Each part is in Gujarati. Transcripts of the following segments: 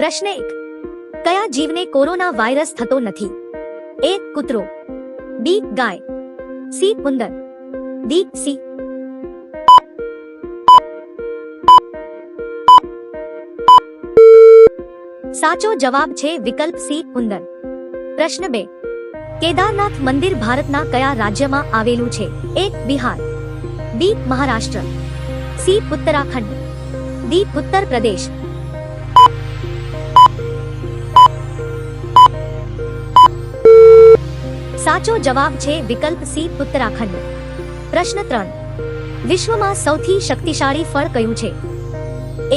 પ્રશ્ન એક કયા જીવને કોરોના વાયરસ થતો નથી એ કૂતરો બી ગાય સી ઉંદર ડી સી સાચો જવાબ છે વિકલ્પ સી ઉંદર પ્રશ્ન બે કેદારનાથ મંદિર ભારતના કયા રાજ્યમાં આવેલું છે A Bihar B Maharashtra C Uttarakhand D Uttar Pradesh साचो जवाब छे विकल्प सी उत्तराखंड प्रश्न 3 विश्व मां સૌથી શક્તિશાળી ફળ કયું છે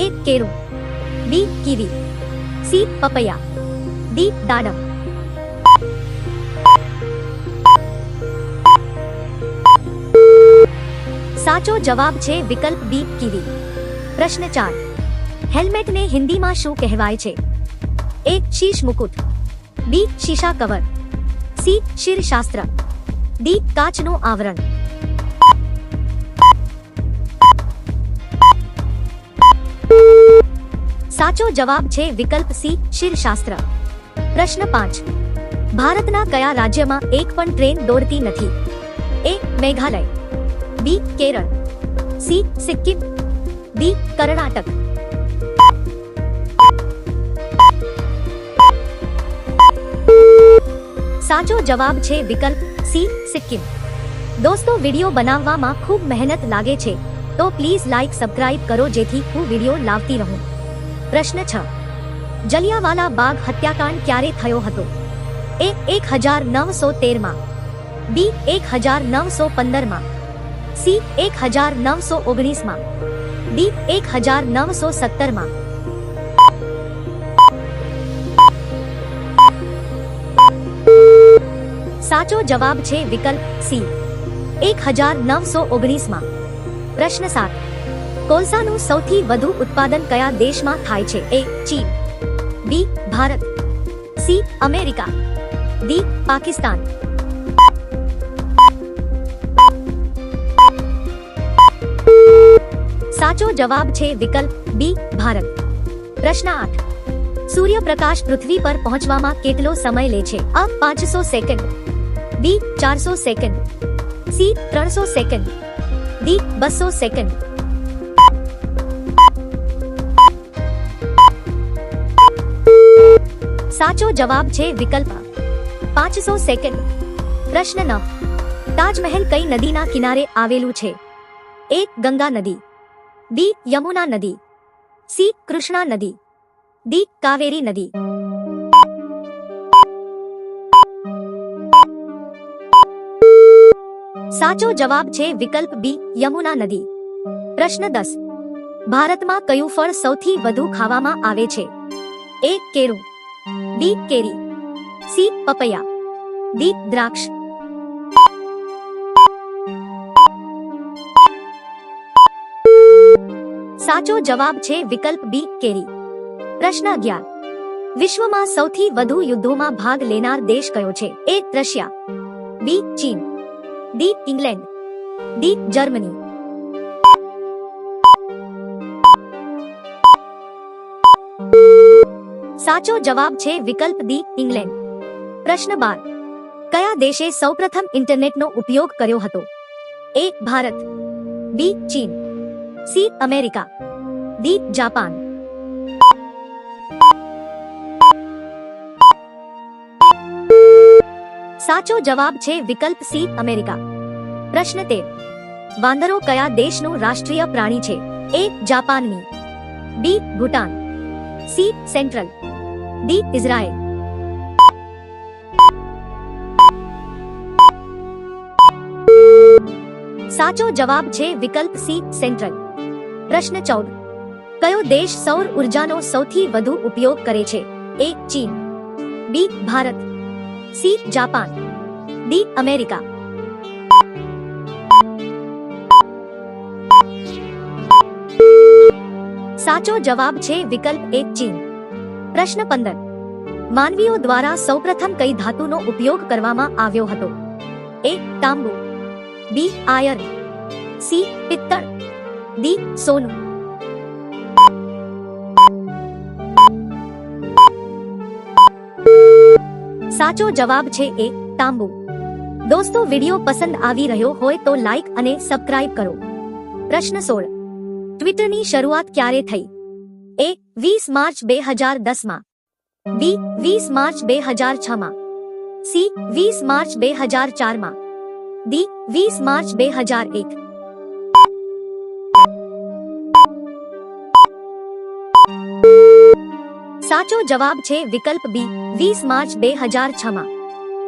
A કેરો B kiwi C papaya D દાડમ સાચો જવાબ છે વિકલ્પ બી kiwi प्रश्न 4 હેલ્મેટ ને હિન્દી માં શું કહેવાય છે એ શીશ મુકટ બી શિષા કવર सी शीर शास्त्र डी काच नो आवरण साचो जवाब छे विकल्प सी शीर शास्त्र प्रश्न पांच भारत ना कया राज्य में एक पन ट्रेन दौड़ती नहीं A Meghalaya B Kerala C Sikkim D Karnataka સાચો જવાબ છે વિકલ્પ સી સિક્કિમ દોસ્તો વિડીયો બનાવવામાં ખૂબ મહેનત લાગે છે તો પ્લીઝ લાઇક સબસ્ક્રાઇબ કરો જેથી હું વિડીયો લાવતી રહું પ્રશ્ન છ જલિયાવાલા બાગ હત્યાકાંડ ક્યારે થયો હતો એ એક હજાર નવસો તેરમાં બી એક હજાર નવસો પંદરમાં સી એક હજાર નવસો ઓગણીસમાં ડી એક હજાર નવસો સત્તરમાં साचो जवाब छे विकल्प सी एक हजार नौ सौ ओगनीस प्रश्न सात कोलसा नु सौथी वधु उत्पादन कया देश मा थाय छे ए चीन B Bharat C America D Pakistan साचो जवाब छे विकल्प बी भारत प्रश्न आठ सूर्य प्रकाश पृथ्वी पर पहुंचवामा केतलो समय ले छे अ 500 सेकंड बी 400 सौ सेकंड सी 300 सौ सेकंड डी 200 सौ सेकंड साचो जवाब छे विकल्प 500 सौ सेकंड प्रश्न नौ ताजमहल कई नदी ना किनारे आवेलू छे एक गंगा नदी बी यमुना नदी सी कृष्णा नदी डी कावेरी नदी સાચો જવાબ છે વિકલ્પ બી યમુના નદી પ્રશ્ન 10 ભારત માં કયું ફળ સૌથી વધુ ખાવામાં આવે છે એ કેરુ બી કેરી સી પપયા દી દ્રાક્ષ સાચો જવાબ છે વિકલ્પ બી કેરી પ્રશ્ન 11 વિશ્વમાં સૌથી વધુ યુદ્ધોમાં ભાગ લેનાર દેશ કયો છે એ રશિયા બી ચીન डी इंग्लैंड डी जर्मनी साचो जवाब छे विकल्प डी इंग्लैंड प्रश्न बार क्या देशे सौ प्रथम इंटरनेट नो उपयोग करो हतो ए भारत बी चीन सी अमेरिका डी जापान સાચો જવાબ છે વિકલ્પ C અમેરિકા. પ્રશ્ન 3 વાંદરો કયા દેશનો રાષ્ટ્રીય પ્રાણી છે? A જાપાનની B Bhutan C central D Israel સાચો જવાબ છે વિકલ્પ C સેન્ટ્રલ. પ્રશ્ન 14 કયો દેશ સૌર ઊર્જાનો સૌથી વધુ ઉપયોગ કરે છે? A ચીન B Bharat C Japan D America સાચો જવાબ છે વિકલ્પ એક ચીન પ્રશ્ન પંદર માનવીઓ દ્વારા સૌપ્રથમ કઈ ધાતુનો ઉપયોગ કરવામાં આવ્યો હતો એ તાંબુ બી આયર્ન સી પિત્તળ ડી સોનું સાચો જવાબ છે એ તાંબુ दोस्तों वीडियो पसंद आवी रहयो होए तो लाइक अने सब्सक्राइब करो प्रश्न सोल ट्विटर नी शुरुआत क्यारे थई ए 20 मार्च 2010 मा बी वीस मार्च 2006 मा सी 20 मार्च 2004 मा डी 20 मार्च 2001 साचो जवाब छे विकल्प बी 20 मार्च 2006 मा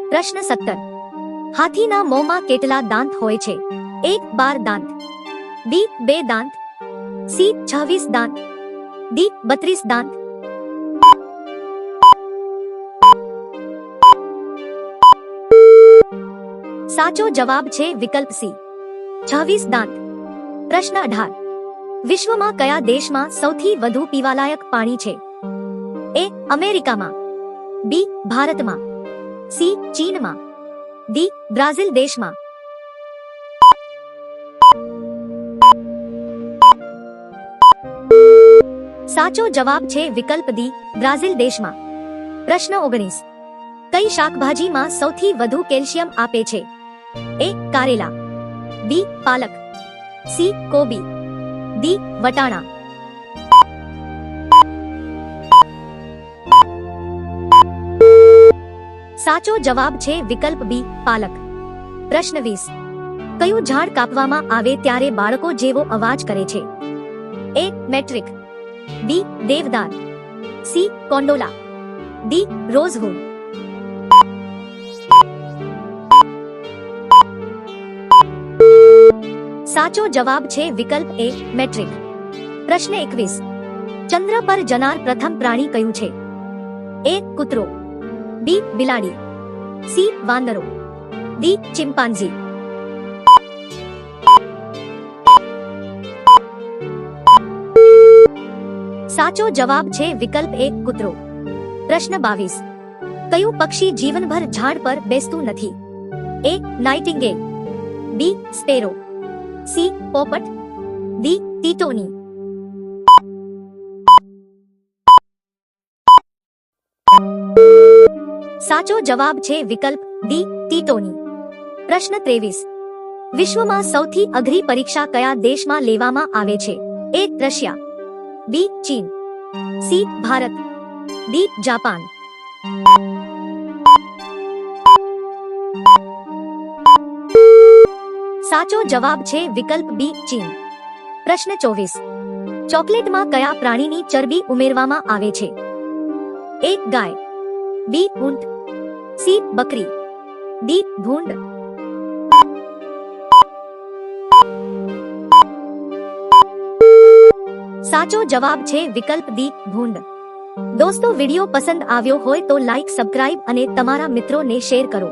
प्रश्न 17 હાથીના મોંમાં કેટલા દાંત હોય છે એક બાર દાંત બી બે દાંત સી છવ્વીસ દાંત ડી બત્રીસ દાંત સાચો જવાબ છે વિકલ્પ સી છવ્વીસ દાંત પ્રશ્ન અઢાર વિશ્વમાં કયા દેશમાં સૌથી વધુ પીવાલાયક પાણી છે એ અમેરિકામાં બી ભારતમાં સી ચીનમાં ડી બ્રાઝિલ દેશમાં સાચો જવાબ છે વિકલ્પ દી બ્રાઝિલ દેશમાં પ્રશ્ન ઓગણીસ કઈ શાકભાજીમાં સૌથી વધુ કેલ્શિયમ આપે છે એ કારેલા બી પાલક સી કોબી દી વટાણા साचो जवाब छे विकल्प बी पालक प्रश्न वीस कयु झाड़ कापवामा आवे त्यारे बाड़को जेवो अवाज करे छे ए मैट्रिक बी देवदार सी कोंडोला डी रोजवुड साचो जवाब छे विकल्प ए मैट्रिक प्रश्न 21 चंद्र पर जनार प्रथम प्राणी कयु छे ए कुत्रो बी बिलाड़ी सी वानरों डी चिंपांजी साचो जवाब छे विकल्प एक कुत्रो प्रश्न बावीस क्यू पक्षी जीवन भर झाड़ पर बेसतु नहीं ए नाइटिंगे बी स्पेरो सी पोपट डी टीटोनी સાચો જવાબ છે વિકલ્પ ડી ટીટોની પ્રશ્ન ત્રેવીસ વિશ્વમાં સૌથી અઘરી પરીક્ષા કયા દેશમાં લેવામાં આવે છે એ રશિયા બી ચીન સી ભારત ડી જાપાન સાચો જવાબ છે વિકલ્પ બી ચીન પ્રશ્ન ચોવીસ ચોકલેટમાં કયા પ્રાણીની ચરબી ઉમેરવામાં આવે છે એક ગાય બી ઊંટ સી બકરી ડી ભૂંડ સાચો જવાબ છે વિકલ્પ ડી ભૂંડ દોસ્તો વિડીયો પસંદ આવ્યો હોય તો લાઈક સબસ્ક્રાઇબ અને તમારા મિત્રોને શેર કરો